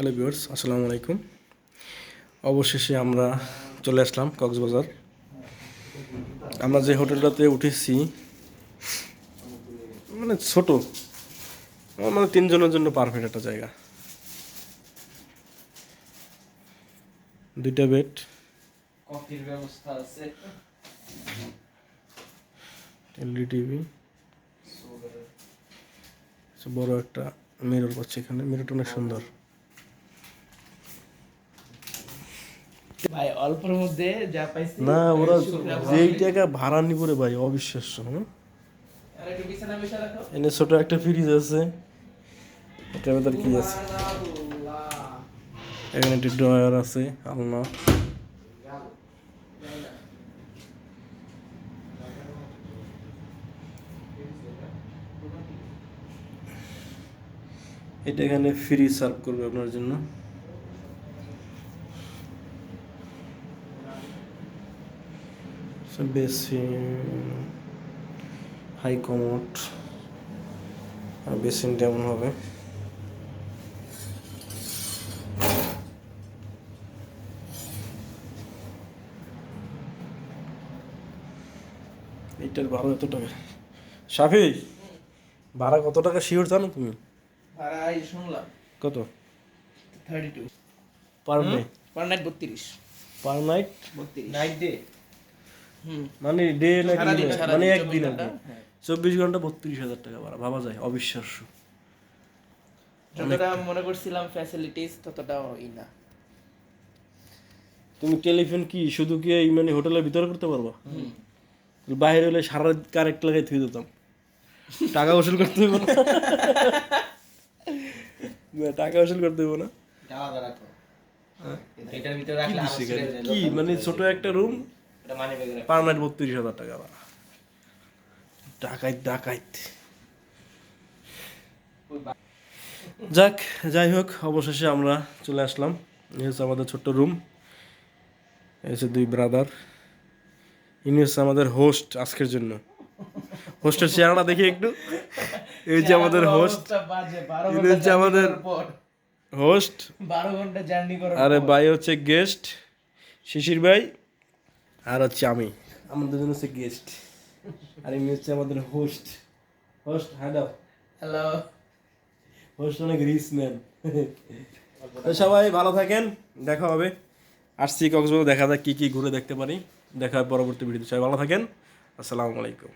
Hello viewers আসসালামু আলাইকুম। অবশেষে আমরা চলে আসলাম কক্সবাজার। আমরা যে হোটেলটাতে উঠেছি মানে ছোট মানে তিনজনের জন্য পারফেক্ট একটা জায়গা। দুইটা বেড কফির ব্যবস্থা আছে। এলডি টিভি বড় একটা মিরর পাচ্ছি এখানে। মিররটা অনেক সুন্দর। ভাই অল্পের মধ্যে যা পাইছি না ওরা যেই টাকা ভাড়া নিবরে ভাই অবিশ্বাস্য এনে ছোট একটা ফ্রিজ আছে। এটার ভেতর কি আছে? এখানে একটি ড্রয়ার আছে আলনা। এটা এখানে ফ্রি সার্ভ করবে আপনার জন্য। বেসিন হাই কমোট আর বেসিন কেমন হবে? এইটার ভাড়া কত টাকা? সাফি ভাড়া কত টাকা শিওর জানো তুমি? ভাড়া এই শুনলাম। কত? Thirty two per day per night বত্রিশ। পার নাইট বত্রিশ। নাইট ডে মানে ডে নাকি মানে চব্বিশ একদিন হ্যাঁ। চব্বিশ ঘণ্টা বত্রিশ হাজার টাকা ভাড়া ভাবা যায় অবিশ্বাস্য। যতটা মনে করছিলাম ফ্যাসিলিটিস ততটাও ই না। তুমি টেলিফোন কি শুধু কি এই মানে হোটেলের ভিতরে করতে পারবা? বাইরে হলে সারা কারেক্ট লাগাই থুই দিতাম। টাকা উসুল করতে হইব না। না, টাকা উসুল করতে হইব না। এখানে? কি মানে ছোট একটা রুম পার নাইট বত্রিশ হাজার টাকা ভাড়া। ডাকাইত ডাকাইত। যাক যাই হোক অবশেষে আমরা চলে আসলাম। এই হচ্ছে আমাদের ছোট্ট রুম। এই হচ্ছে দুই ব্রাদার ইনি হচ্ছে আমাদের হোস্ট আজকের জন্য। হোস্টের চেহারাটা দেখি একটু। এই যে আমাদের হোস্ট ঘণ্টা হচ্ছে আমাদের হোস্ট বারো ঘণ্টা জার্নি করার আরে। ভাই হচ্ছে গেস্ট শিশির ভাই আর হচ্ছে আমি। আমাদের জন্য হচ্ছে গেস্ট আর এমনি হচ্ছে আমাদের host host hello hello host অনেক রিস ম্যান তো সবাই ভালো থাকেন দেখা হবে। আসছি কক্সবাজার দেখা যাক কী কী ঘুরে দেখতে পারি। দেখা হবে পরবর্তী ভিডিওতে সবাই ভালো থাকেন। আসসালামু আলাইকুম।